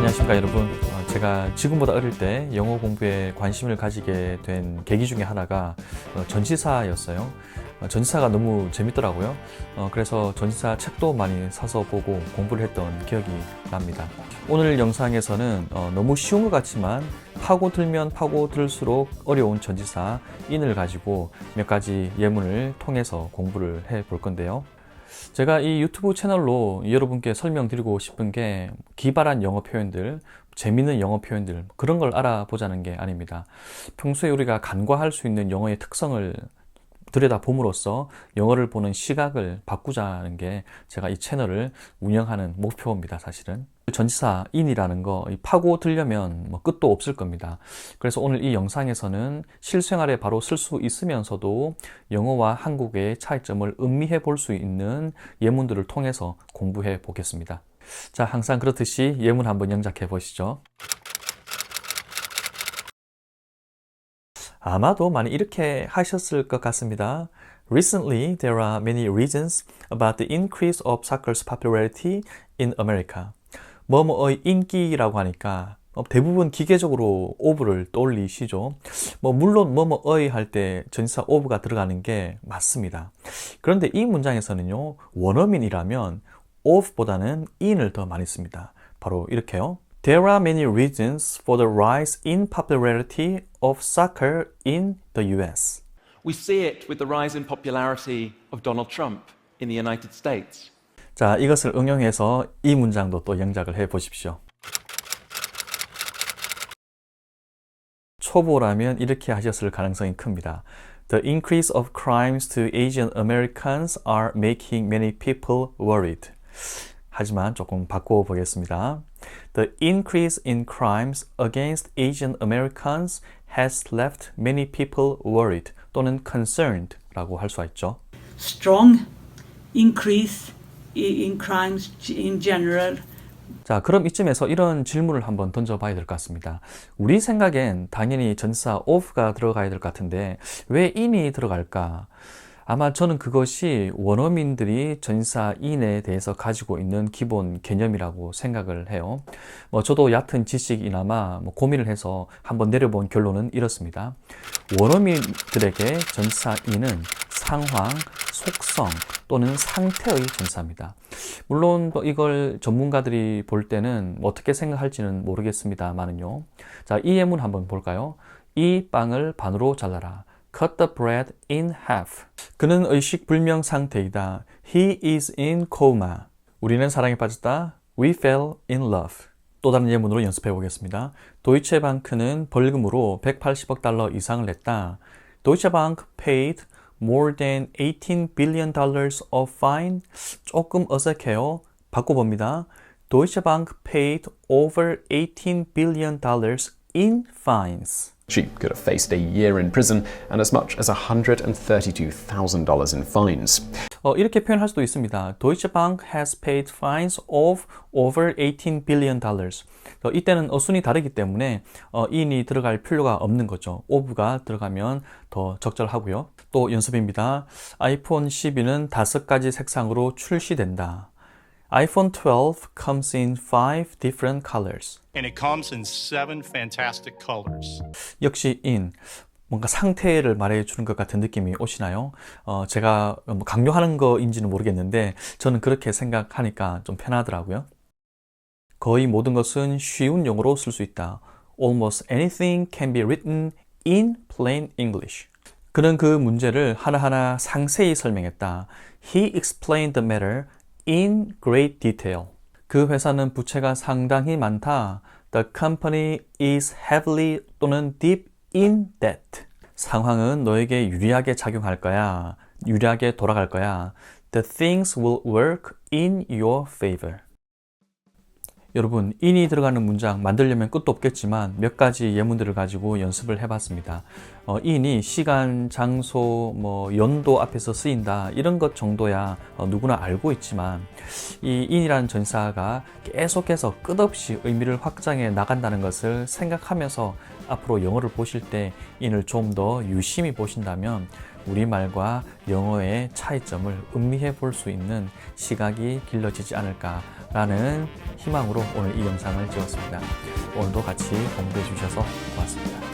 안녕하십니까 여러분. 어, 제가 지금보다 어릴 때 영어 공부에 관심을 가지게 된 계기 중에 하나가 어, 전시사였어요. 어, 전시사가 너무 재밌더라고요. 어, 그래서 전시사 책도 많이 사서 보고 공부를 했던 기억이 납니다. 오늘 영상에서는 어, 너무 쉬운 것 같지만 파고들면 파고들수록 어려운 전지사 인을 가지고 몇 가지 예문을 통해서 공부를 해 볼 건데요. 제가 이 유튜브 채널로 여러분께 설명드리고 싶은 게 기발한 영어 표현들, 재밌는 영어 표현들, 그런 걸 알아보자는 게 아닙니다. 평소에 우리가 간과할 수 있는 영어의 특성을 들여다봄으로써 영어를 보는 시각을 바꾸자는 게 제가 이 채널을 운영하는 목표입니다, 사실은. 전치사 인이라는 거 파고 들려면 뭐 끝도 없을 겁니다. 그래서 오늘 이 영상에서는 실생활에 바로 쓸 수 있으면서도 영어와 한국의 차이점을 음미해 볼 수 있는 예문들을 통해서 공부해 보겠습니다. 자, 항상 그렇듯이 예문 한번 영작해 보시죠. 아마도 많이 이렇게 하셨을 것 같습니다. Recently, there are many reasons about the increase of soccer's popularity in America. 뭐뭐의 인기라고 하니까 어, 대부분 기계적으로 오브를 떠올리시죠. 뭐 물론 뭐뭐의 할 때 전치사 오브가 들어가는 게 맞습니다. 그런데 이 문장에서는요. 원어민이라면 of보다는 in을 더 많이 씁니다. 바로 이렇게요. There are many reasons for the rise in popularity of soccer in the US. We see it with the rise in popularity of Donald Trump in the United States. 자, 이것을 응용해서 이 문장도 또 영작을 해 보십시오. 초보라면 이렇게 하셨을 가능성이 큽니다. The increase of crimes to Asian Americans are making many people worried. 하지만 조금 바꿔 보겠습니다. The increase in crimes against Asian Americans has left many people worried 또는 concerned 라고 할 수가 있죠. strong increase in crimes in general. 자, 그럼 이쯤에서 이런 질문을 한번 던져봐야 될 것 같습니다. 우리 생각엔 당연히 전사 of가 들어가야 될 것 같은데 왜 in이 들어갈까? 아마 저는 그것이 원어민들이 전사 in에 대해서 가지고 있는 기본 개념이라고 생각을 해요. 뭐 저도 얕은 지식이나마 뭐 고민을 해서 한번 내려본 결론은 이렇습니다. 원어민들에게 전사 in은 상황, 속성 또는 상태의 전사입니다. 물론 뭐 이걸 전문가들이 볼 때는 어떻게 생각할지는 모르겠습니다만은요. 자, 이 예문 한번 볼까요? 이 빵을 반으로 잘라라. Cut the bread in half. 그는 의식 불명 상태이다. He is in coma. 우리는 사랑에 빠졌다. We fell in love. 또 다른 예문으로 연습해 보겠습니다. 도이체방크는 벌금으로 180억 달러 이상을 냈다. Bank paid more than 18 billion dollars of fine. 조금 어색해요. 바꿔봅니다. Bank paid over 18 billion dollars in fines. She could have faced a year in prison and as much as $132,000 in fines. 어, 이렇게 표현할 수도 있습니다. Deutsche Bank has paid fines of over 18 billion dollars. 어, 이때는 어순이 다르기 때문에 어, in이 들어갈 필요가 없는 거죠. of가 들어가면 더 적절하고요. 또 연습입니다. 아이폰 12는 다섯 가지 색상으로 출시된다. iPhone 12 comes in five different colors. and it comes in seven fantastic colors. 역시 in 뭔가 상태를 말해 주는 것 같은 느낌이 오시나요? 어, 제가 뭐 강요하는 거인지는 모르겠는데 저는 그렇게 생각하니까 좀 편하더라고요. 거의 모든 것은 쉬운 용어로 쓸 수 있다. Almost anything can be written in plain English. 그는 그 문제를 하나하나 상세히 설명했다. He explained the matter in great detail. 그 회사는 부채가 상당히 많다. The company is heavily 또는 deep in debt. 상황은 너에게 유리하게 작용할 거야. 유리하게 돌아갈 거야. The things will work in your favor. 여러분, in이 들어가는 문장 만들려면 끝도 없겠지만 몇 가지 예문들을 가지고 연습을 해봤습니다. 어, in이 시간, 장소, 뭐 연도 앞에서 쓰인다 이런 것 정도야 어, 누구나 알고 있지만 이 in이라는 전사가 계속해서 끝없이 의미를 확장해 나간다는 것을 생각하면서 앞으로 영어를 보실 때 in을 좀 더 유심히 보신다면 우리말과 영어의 차이점을 음미해 볼 수 있는 시각이 길러지지 않을까라는 희망으로 오늘 이 영상을 찍었습니다. 오늘도 같이 공부해 주셔서 고맙습니다.